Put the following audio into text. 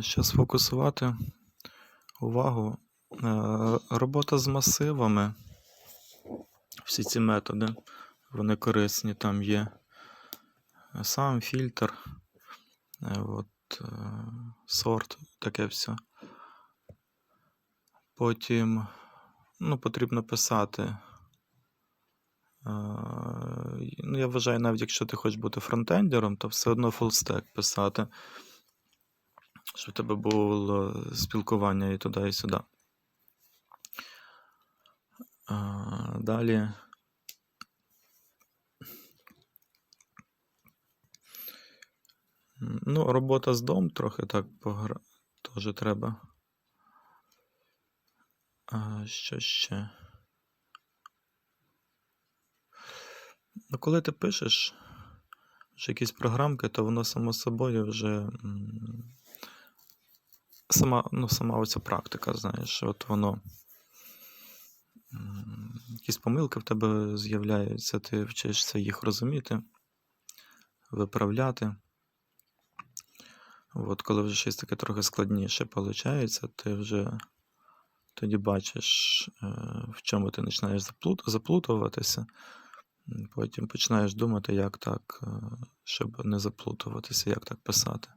Що сфокусувати увагу. Е, Робота з масивами. Всі ці методи, вони корисні. Там є сам фільтр, е, от, е, сорт, таке все. Потім ну, потрібно писати. Ну, я вважаю, навіть якщо ти хочеш бути фронтендером, то все одно фулстек писати, щоб в тебе було спілкування і туди, і сюди. Далі. Ну, робота з дом трохи так погра... теж треба. А, що ще? Ну, коли ти пишеш вже якісь програмки, то воно само собою вже сама, ну, сама оця практика, знаєш, от воно. Якісь помилки в тебе з'являються, ти вчишся їх розуміти, виправляти. От коли вже щось таке трохи складніше виходить, ти вже тоді бачиш, е, в чому ти починаєш заплутуватися. Потім починаєш думати, як так, е, щоб не заплутуватися, як так писати.